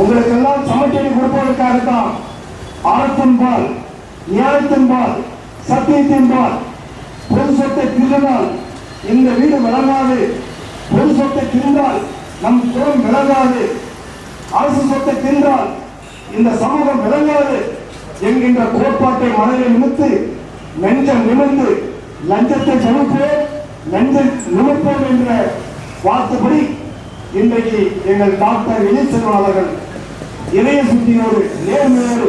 உங்களுக்கெல்லாம் சமச்சீடு கொடுப்பதற்காகத்தான் அறத்தின்பால் நியாயத்தின்பால் சத்தியத்தின்பால் பொது சொத்தை திருடினால் இந்த வீடு விளங்காது. பொது சொத்தை திருந்தால் நம் குலம் விளங்காது. அரசு சொத்தை திருந்தால் இந்த சமூகம் விளங்காது. என்கின்ற கோட்பாட்டை மனதில் நிமித்து நெஞ்சம் நிமிர்ந்து லஞ்சத்தை தவிர்ப்போம் நெஞ்சம் நிமிர்ப்போம் என்ற வார்த்தைப்படி இன்றைக்கு எங்கள் டாக்டர் இளைச்செல்வன் அவர்கள் இதய சுத்தியோடு நேர்மையோடு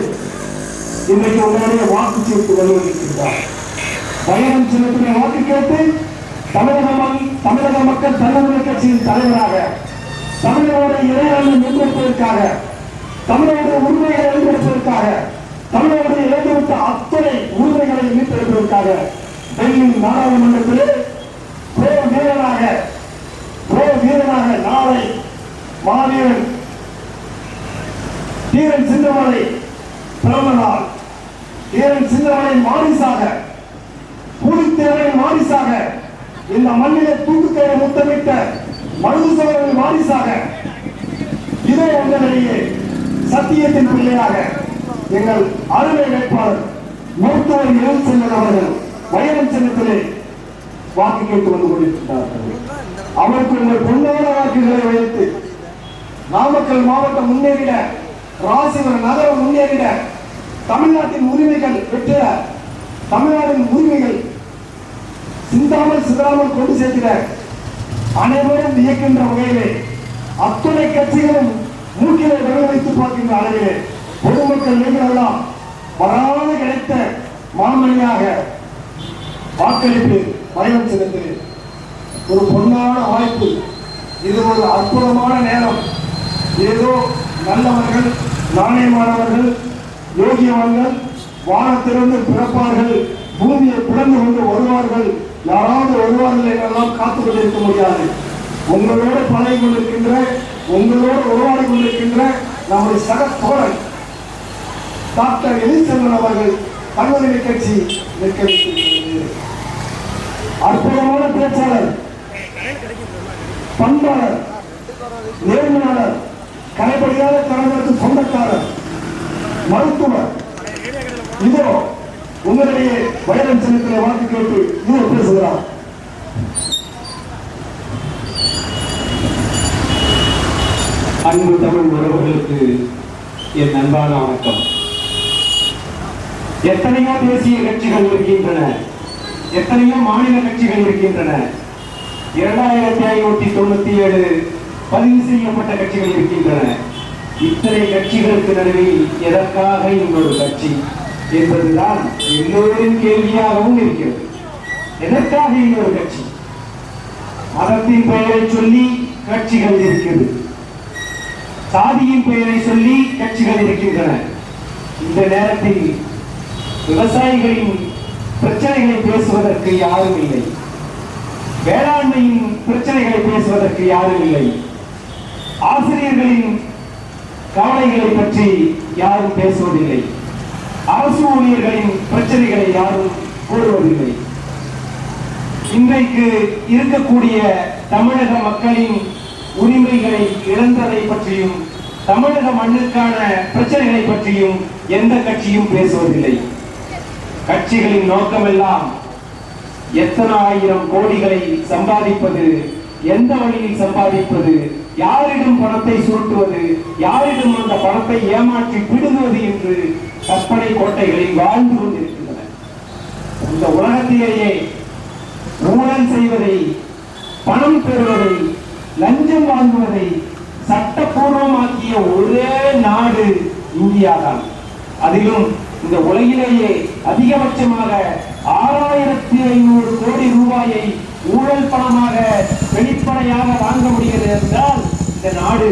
இன்றைக்கு உங்களுடைய வாக்கு சேர்த்து வலுவளிக்கின்றார் பயணம் சின்னத்திலே வாக்கு கேட்டு தமிழக மக்- தமிழக மக்கள் தன்னமுறை கட்சியின் தலைவராக தமிழகோட இறையாண்மை முன்னெடுப்பதற்காக தமிழக உரிமைகளை மீட்டெடுப்பதற்காக தமிழகத்தை இழந்துவிட்ட அத்தனை உரிமைகளை மீட்டெடுப்பதற்காக டெல்லி நாடாளுமன்றத்திலே இதே சத்தியத்தின் பிள்ளையாக எங்கள் அருமை வேட்பாளர் மருத்துவர் இளம் செல்வன் அவர்கள் வயலம் சின்னத்திலே வாக்கு கேட்டு வந்து கொண்டிருக்கிறார்கள். அவருக்கு உங்கள் பொன்னான வாக்குகளை வைத்து நாமக்கல் மாவட்டம் முன்னேறிட ராசிபுரம் நகரம் முன்னேறிட தமிழ்நாட்டின் உரிமைகள் பெற்ற தமிழ்நாட்டின் உரிமைகள் சிந்தாமல் சிதறாமல் கொண்டு சேர்த்திட அனைவரும் இயக்கின்ற வகையிலே அத்துணை கட்சிகளும் மூக்கிலே விரல் வைத்து பார்க்கின்ற அளவிலே பொதுமக்கள் நீங்கள் எல்லாம் வராது கிடைத்த மாமணியாக வாக்களிப்பு பயணம் செலுத்தினேன் ஒரு பொன்னான வாய்ப்பு இது ஒரு அற்புதமான நேரம். ஏதோ நல்லவர்கள் நாணயமானவர்கள் யோகியவான்கள் வானத்திலிருந்து பிறப்பார்கள் பூமியை பிறந்து கொண்டு வருவார்கள் யாராவது வருவார்கள் என்றெல்லாம் காத்துக் கொண்டிருக்க முடியாது. உங்களோடு பழகி கொண்டிருக்கின்ற உங்களோடு உருவாடி கொண்டிருக்கின்ற நம்முடைய சக தோழன் டாக்டர் எலிசெல்வன் அவர்கள் தன்னுரிமை நிகழ்ச்சி நிற்க வைத்திருக்கிறது. அற்புதமான பேச்சாளர் பண்பாளர் நேர்மையாளர் கரைபடியாத தலைவருக்கு சொந்தக்காரர் மருத்துவர். இதோ உங்களுடைய வைரம் சின்னத்திலே வாக்கு கேட்டு இதோ பேசுகிறார். அன்பு தமிழ் உறவுகளுக்கு என் அன்பான வணக்கம். எத்தனையோ தேசிய கட்சிகள் இருக்கின்றன. எத்தனையோ மாநில கட்சிகள் இருக்கின்றன. இரண்டாயிரத்தி ஐநூத்தி தொண்ணூத்தி ஏழு பதிவு செய்யப்பட்ட கட்சிகள் இருக்கின்றன. இத்தனை கட்சிகளுக்கு நடுவில் எதற்காக இன்னொரு கட்சி என்பதுதான் எல்லோரின் கேள்வியாகவும் இருக்கிறது. எதற்காக இன்னொரு கட்சி? மதத்தின் பெயரை சொல்லி கட்சிகள் இருக்கிறது. சாதியின் பெயரை சொல்லி கட்சிகள் இருக்கின்றன. இந்த நேரத்தில் விவசாயிகளின் பிரச்சனைகளை பேசுவதற்கு யாரும் இல்லை. வேளாண்மையின் பிரச்சனைகளை பேசுவதற்கு யாரும் இல்லை. ஆசிரியர்களின் கவலைகளை பற்றி யாரும் பேசுவதில்லை. அரசு ஊழியர்களின் பிரச்சனைகளை யாரும் கூறுவதில்லை. இன்றைக்கு இருக்கக்கூடிய தமிழக மக்களின் உரிமைகளை இழந்ததை பற்றியும் தமிழக மண்ணுக்கான பிரச்சனைகளை பற்றியும் எந்த கட்சியும் பேசுவதில்லை. கட்சிகளின் நோக்கமெல்லாம் எத்தனை ஆயிரம் கோடிகளை சம்பாதிப்பது எந்த வழியில் சம்பாதிப்பது யாரிடம் பணத்தை சுருட்டுவது யாரிடம் அந்த பணத்தை ஏமாற்றி பிடுங்குவது என்று கற்பனை கோட்டைகளில் வாழ்ந்து கொண்டிருக்கின்றன. இந்த உலகத்திலேயே ஊழல் செய்வதை பணம் பெறுவதை லஞ்சம் வாங்குவதை சட்டப்பூர்வமாக்கிய ஒரே நாடு இந்தியாதான். அதிலும் இந்த உலகிலேயே அதிகபட்சமாக ஆறாயிரத்தி ஐநூறு கோடி ரூபாயை ஊழல் பணமாக வெளிப்படையாக வாங்க முடிகிறது என்றால் இந்த நாடு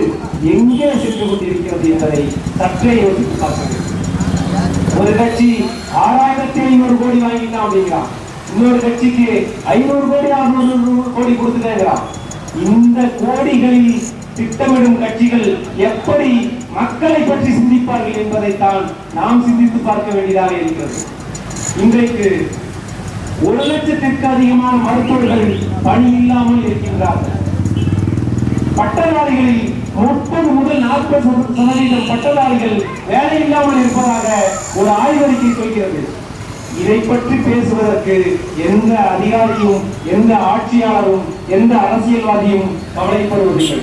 எங்கே சென்று கொண்டிருக்கிறது என்பதை சற்றே யோசித்து பார்க்க வேண்டும். ஒரு கட்சி ஆறாயிரத்தி ஐநூறு கோடி வாங்கிட்டான் அப்படிங்கிறான் இன்னொரு கட்சிக்கு ஐநூறு கோடி அறுநூறு கோடி கொடுத்துட்டேங்கிறான் இந்த கோடிகளில் திட்டமிடும் கட்சிகள் எப்படி மக்களை பற்றி சிந்திப்பார்கள் என்பதைத்தான் நாம் சிந்தித்து பார்க்க வேண்டியதாக இருக்கிறது. இன்றைக்கு ஒரு லட்சத்திற்கு அதிகமான மருத்துவர்கள் பணி இல்லாமல் இருக்கின்றார்கள். பட்டதாரிகளில் முப்பது முதல் நாற்பது சதவீதம் பட்டதாரிகள் வேலை இல்லாமல் இருப்பதாக ஒரு ஆய்வறிக்கை சொல்கிறது. இதை பற்றி பேசுவதற்கு எந்த அதிகாரியும் எந்த ஆட்சியாளரும் எந்த அரசியல்வாதியும் கவலைப்படுவதில்லை.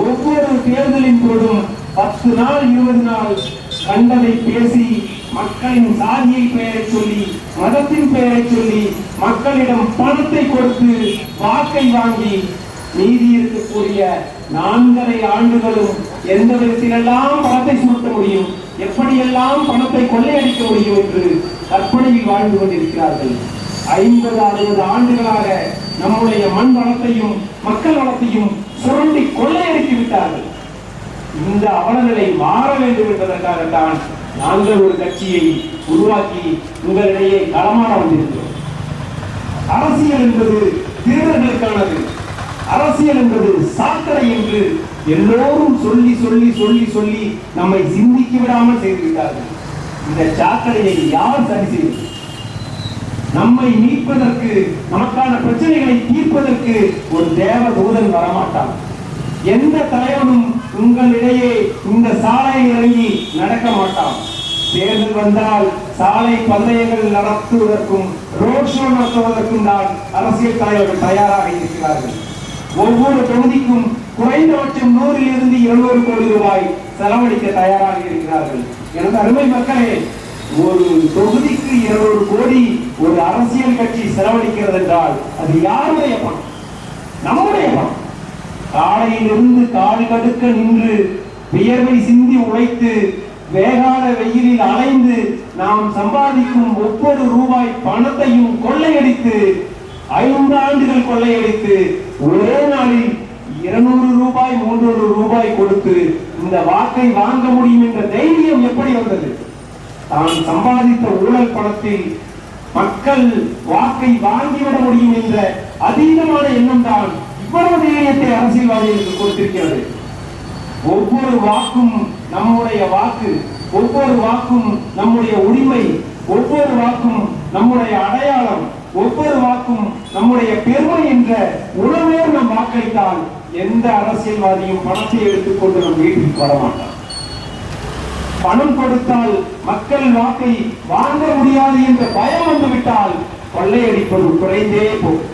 ஒவ்வொரு தேர்தலின் போதும் பத்து நாள் இருபது நாள் கண்டதை பேசி மக்களின் சாதியை பெயரை சொல்லி மதத்தின் பெயரை சொல்லி மக்களிடம் பணத்தை கொடுத்து வாக்கை வாங்கி நீதி இருக்கக்கூடிய நான்கரை ஆண்டுகளும் எந்த விதத்திலெல்லாம் பணத்தை சுமத்த முடியும் எப்படியெல்லாம் பணத்தை கொள்ளையடிக்க முடியும் என்று கற்பனையில் வாழ்ந்து கொண்டிருக்கிறார்கள். ஐம்பது அறுபது ஆண்டுகளாக நம்முடைய மண் வளத்தையும் மக்கள் வளத்தையும் சுரண்டி கொள்ளையடித்து விட்டார்கள். இந்த அவலநிலை மாற வேண்டும் என்பதற்காகத்தான் நாங்கள் ஒரு கட்சியை உருவாக்கி உங்களிடையே களமாட வந்திருக்கிறோம். அரசியல் என்பது திருடர்களுக்கானது அரசியல் என்பது சாக்கடை என்று எல்லோரும் சொல்லி சொல்லி சொல்லி சொல்லி நம்மை சிந்திக்க விடாமல் செய்துவிட்டார்கள் இந்த சாக்கடையை யார் சரி செய்வது நம்மை மீட்பதற்கு நமக்கான பிரச்சனைகளை தீர்ப்பதற்கு ஒரு தேவ தூதன் வரமாட்டான். எந்த தலைவனும் உங்களிடையே இந்த சாலையில் இறங்கி நடக்க மாட்டான். தேர்தல் வந்தால் சாலை பந்தயங்கள் நடத்துவதற்கும் ரோட் ஷோ நடத்துவதற்கும் தான் அரசியல் தலைவர்கள் தயாராக இருக்கிறார்கள். ஒவ்வொரு தொகுதிக்கும் குறைந்தபட்சம் நூறில் இருந்து இருநூறு கோடி ரூபாய் செலவழிக்க தயாராக இருக்கிறார்கள். எனது அருமை மக்களே ஒரு தொகுதிக்கு இருநூறு கோடி ஒரு அரசியல் கட்சி செலவழிக்கிறது என்றால் அது யாருடைய பணம்? நம்முடைய பணம். காலையிலிருந்து கால் கடுக்க நின்று வியர்வை சிந்தி உழைத்து வேகாத வெயிலில் அலைந்து நாம் சம்பாதிக்கும் ஒவ்வொரு ரூபாய் பணத்தையும் கொள்ளையடித்து ஐந்து ஆண்டுகள் கொள்ளையடித்து ஒரே நாளில் இருநூறு ரூபாய் மூன்றொரு ரூபாய் கொடுத்து இந்த வாக்கை வாங்க முடியும் என்ற தைரியம் எப்படி வந்தது? தான் சம்பாதித்த ஊழல் பணத்தில் மக்கள் வாக்கை வாங்கிவிட முடியும் என்ற அதீதமான எண்ணம் தான் இவ்வளவு தைரியத்தை அரசியல்வாதிகளுக்கு கொடுத்திருக்கிறது. ஒவ்வொரு வாக்கும் நம்முடைய வாக்கு ஒவ்வொரு வாக்கும் நம்முடைய உரிமை ஒவ்வொரு வாக்கும் நம்முடைய அடையாளம் ஒவ்வொரு வாக்கும் நம்முடைய பெருமை என்ற வாக்களித்தால் எந்த அரசியல்வாதியும் பணத்தை எடுத்துக்கொண்டு நம் வீட்டுக்கு வரமாட்டார் பணம் கொடுத்தால் மக்கள் வாக்கை வாங்க முடியாது என்ற பயம் வந்துவிட்டால் கொள்ளையடிப்பது குறைந்தே போகும்.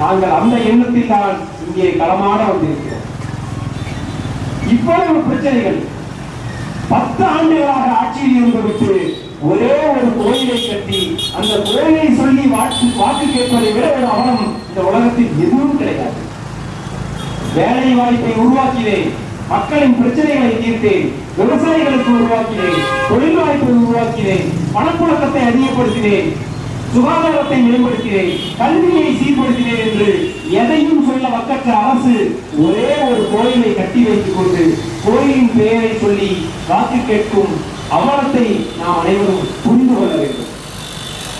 நாங்கள் அந்த எண்ணத்தில் தான் இங்கே களமாட வந்திருக்கிறோம். இவ்வளவு பிரச்சனைகள் பத்து ஆண்டுகளாக ஆட்சியில் இருந்துவிட்டு ஒரே ஒரு கோயிலை கட்டி அந்த கோயிலை சொல்லி வாக்கு வாக்கு கேட்பதை விட ஒரு அவலம் இந்த உலகத்தில் எதுவும் கிடையாது. வேலை வாய்ப்பை உருவாக்கினேன். மக்களின் பிரச்சனைகளை தீர்த்தேன். விவசாயிகளுக்கு உருவாக்கினேன். தொழில் வாய்ப்பை உருவாக்கினேன். பணப்புழக்கத்தை அதிகப்படுத்தினேன். சுகாதாரத்தை மேம்படுத்தினேன். கல்வியை சீர்படுத்தினேன் என்று எதையும் சொல்ல மக்கற்ற அரசு ஒரே ஒரு கோயிலை கட்டி வைத்துக் கொண்டு கோயிலின் பெயரை சொல்லி வாக்கு கேட்கும் அவலத்தை நாம் அனைவரும் புரிந்து கொள்ள வேண்டும்.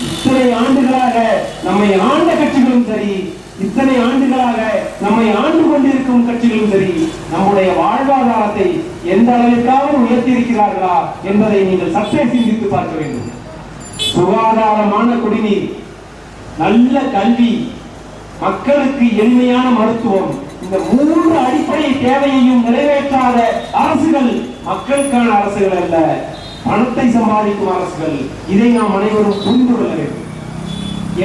இத்தனை ஆண்டுகளாக நம்மை ஆண்ட கட்சிகளும் சரி இத்தனை ஆண்டுகளாக நம்மை ஆண்டு கொண்டிருக்கும் கட்சிகளும் சரி நம்முடைய வாழ்வாதாரத்தை எந்த அளவிற்காவது உயர்த்தியிருக்கிறார்களா என்பதை நீங்கள் சற்றே சிந்தித்து பார்க்க வேண்டும். சுகாதாரமான குடிநீர் நல்ல கல்வி மக்களுக்கு எளிமையான மருத்துவம் இந்த மூன்று அடிப்படை தேவையையும் நிறைவேற்றாத அரசுகள் மக்களுக்கான அரசுகள் அல்ல பணத்தை சம்பாதிக்கும் அரசுகள். இதை நாம் அனைவரும் புரிந்து கொள்ள வேண்டும்.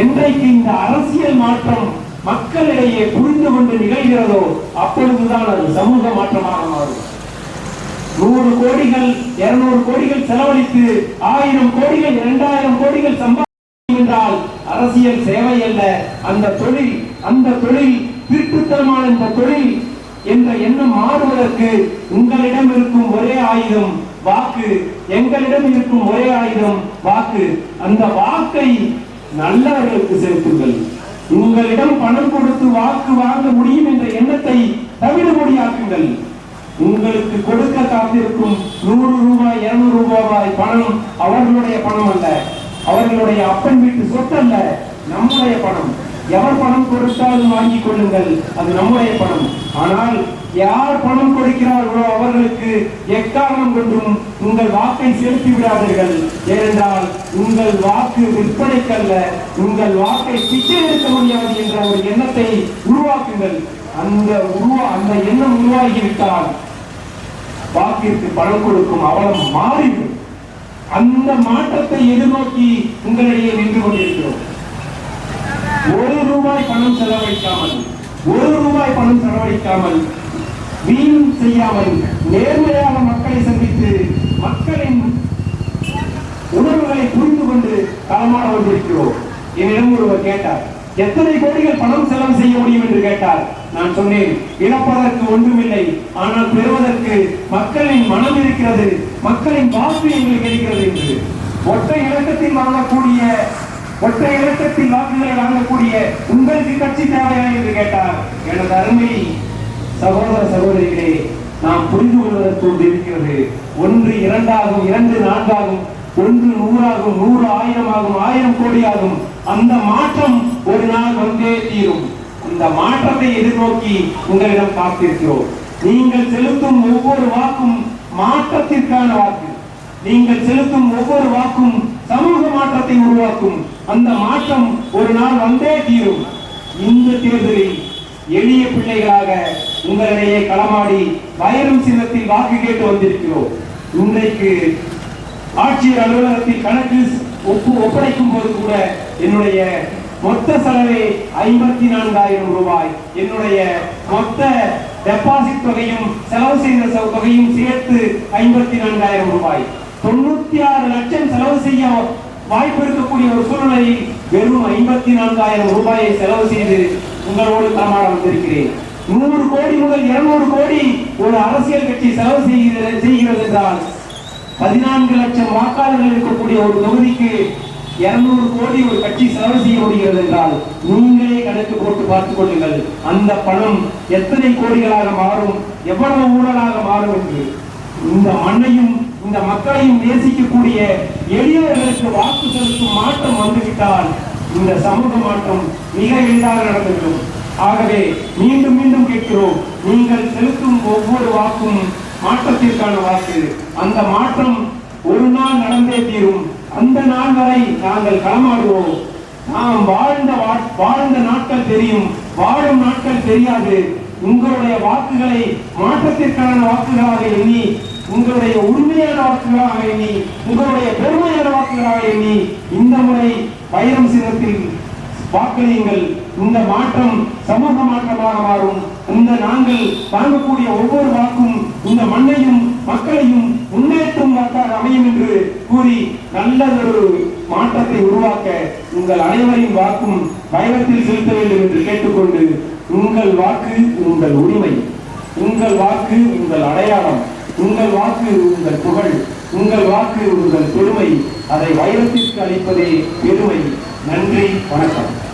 என்றைக்கு இந்த அரசியல் மாற்றம் மக்களிடையே புரிந்து கொண்டு நிகழ்கிறதோ அப்பொழுதுதான் அது சமூக மாற்றமாக மாறும் நூறு கோடிகள் இருநூறு கோடிகள் செலவழித்து ஆயிரம் கோடிகள் இரண்டாயிரம் கோடிகள் சம்பாதிக்கும் என்றால் அரசியல் சேவை அல்ல. அந்த தொழில் அந்த தொழில் திருட்டுத்தனமான இந்த தொழில் என்ற எண்ணம் மாறுவதற்கு உங்களிடம் இருக்கும் ஒரே ஆயுதம் வாக்கு. எங்களிடம் இருக்கும் ஒரே ஆயுதம் வாக்கு. அந்த வாக்கை நல்லவர்களுக்கு செலுத்துங்கள். உங்களிடம் பணம் கொடுத்து வாக்கு வாங்க முடியும் என்ற எண்ணத்தை தவிடுபடியாக்குங்கள். உங்களுக்கு கொடுக்க காத்திருக்கும் நூறு ரூபாய் இருநூறு ரூபாய் பணம் அவர்களுடைய பணம் அல்ல. அவர்களுடைய அப்பன் வீட்டு சொத்து அல்ல நம்முடைய பணம். எவர் பணம் கொடுத்தாலும் வாங்கிக் கொள்ளுங்கள் அது நம்முடைய பணம். ஆனால் யார் பணம் கொடுக்கிறார்களோ அவர்களுக்கு எக்காரணம் கொண்டும் உங்கள் வாக்கை செலுத்தி விடாதீர்கள் ஏனென்றால் உங்கள் வாக்கு விற்பனைக்கல்ல உங்கள் வாக்கை பிச்சை எடுக்க முடியாது என்ற ஒரு எண்ணத்தை உருவாக்குங்கள். அந்த உருவா அந்த எண்ணம் உருவாகிவிட்டால் வாக்கிற்கு பணம் கொடுக்கும் அவலம் மாறிவிடும். அந்த மாற்றத்தை எதிர்நோக்கி உங்களிடையே நின்று கொண்டிருக்கிறோம். ஒரு ரூபாய் பணம் செலவழிக்காமல் ஒரு ரூபாய் பணம் செலவழிக்காமல் வீண் செய்யாமல் நேர்மையாக மக்களை சந்தித்து மக்களின் உணர்வுகளை புரிந்து கொண்டு களமாட வந்திருக்கிறோம். என்னிடம் ஒருவர் கேட்டார் எத்தனை கோடிகள் பணம் செலவு செய்ய முடியும்? என்று கேட்டார். நான் சொன்னேன் இழப்பதற்கு ஒன்றுமில்லை ஆனால் பெறுவதற்கு மக்களின் மனம் இருக்கிறது மக்களின் வாக்கு எங்களுக்கு இருக்கிறது என்று. ஒற்றை இலக்கத்தில் வாங்கக்கூடிய ஒற்றை இலக்கத்தில் வாக்குகளை வாங்கக்கூடிய உங்களுக்கு கட்சி தேவையா? என்று கேட்டார். எனது அருமை சகோதர சகோதரிகளே நாம் புரிந்து கொள்வதற்கு ஒன்று இருக்கிறது ஒன்று இரண்டாகும் இரண்டு நான்காகும் ஒன்று நூறாகும் நூறு ஆயிரமாகும் ஆயிரம் கோடியாகும். அந்த மாற்றம் ஒரு நாள் வந்தே தீரும். அந்த மாற்றத்தை எதிர்நோக்கி உங்களிடம் காத்திருக்கிறோம். நீங்கள் செலுத்தும் ஒவ்வொரு வாக்கும் மாற்றத்திற்கான வாக்கு. நீங்கள் செலுத்தும் ஒவ்வொரு வாக்கும் சமூக மாற்றத்தை உருவாக்கும். அந்த மாற்றம் ஒரு நாள் வந்தே தீரும். இந்த தேர்தலில் எளிய பிள்ளைகளாக உங்களிடையே களமாடி வைரம் சின்னத்தில் வாக்கு கேட்டு வந்திருக்கிறோம். இன்றைக்கு ஆட்சியர் அலுவலகத்தில் கணக்கு ஒப்பு ஒப்படைக்கும் போது கூட என்னுடைய மொத்த செலவே ஐம்பத்தி நான்காயிரம் ரூபாய். என்னுடைய மொத்த டெபாசிட் தொகையும் செலவு செய்த தொகையும் சேர்த்து ஐம்பத்தி நான்காயிரம் ரூபாய். தொண்ணூத்தி ஆறு லட்சம் செலவு செய்ய வாய்ப்பு இருக்கக்கூடிய ஒரு சூழ்நிலையில் வெறும் ஐம்பத்தி நான்காயிரம் ரூபாயை செலவு செய்து உங்களோடு களமாட வந்திருக்கிறேன் நூறு கோடி முதல் இருநூறு கோடி ஒரு அரசியல் கட்சி செலவு செய்கிறது செய்கிறது என்றால் பதினான்கு லட்சம் வாக்காளர்கள் இருக்கக்கூடிய ஒரு தொகுதிக்கு இருநூறு கோடி ஒரு கட்சி செலவு செய்ய முடிகிறது என்றால் நீங்களே கணக்கு போட்டு பார்த்துக் கொள்ளுங்கள். அந்த பணம் எத்தனை கோடிகளாக மாறும் எவ்வளவு ஊழலாக மாறும் என்று. இந்த மண்ணையும் இந்த மக்களையும் நேசிக்கக்கூடிய எளியவர்களுக்கு வாக்கு செலுத்தும் மாற்றம் வந்துவிட்டால் இந்த சமூக மாற்றம் மிக எளிதாக நடந்துவிடும் ஆகவே மீண்டும் மீண்டும் கேட்கிறோம் நீங்கள் செலுத்தும் ஒவ்வொரு வாக்கும் மாற்றத்திற்கான வாக்கு. அந்த மாற்றம் ஒரு நாள் நடந்தே தீரும். அந்த நாள் வரை நாங்கள் களமாடுவோம். நாம் வாழ்ந்த வா- வாழ்ந்த நாட்கள் தெரியும். வாழும் நாட்கள் தெரியாது. உங்களுடைய வாக்குகளை மாற்றத்திற்கான வாக்குகளாக எண்ணி உங்களுடைய உண்மையான வாக்குகளாக எண்ணி உங்களுடைய பெருமையான வாக்குகளாக எண்ணி இந்த முறை வைரம் சின்னத்தில் வாக்களியுங்கள். இந்த மாற்றம் சமூக மாற்றமாக மாறும். இந்த நாங்கள் வாங்கக்கூடிய ஒவ்வொரு வாக்கும் இந்த மண்ணையும் மக்களையும் முன்னேற்றும் வாக்காக அமையும் என்று கூறி நல்லதொரு மாற்றத்தை உருவாக்க உங்கள் அனைவரின் வாக்கும் பயணத்தில் செலுத்த வேண்டும் என்று கேட்டுக்கொண்டு உங்கள் வாக்கு உங்கள் உரிமை. உங்கள் வாக்கு உங்கள் அடையாளம். உங்கள் வாக்கு உங்கள் புகழ். உங்கள் வாக்கு உங்கள் பெருமை அதை வைரத்திற்கு அளிப்பதே பெருமை. நன்றி வணக்கம்.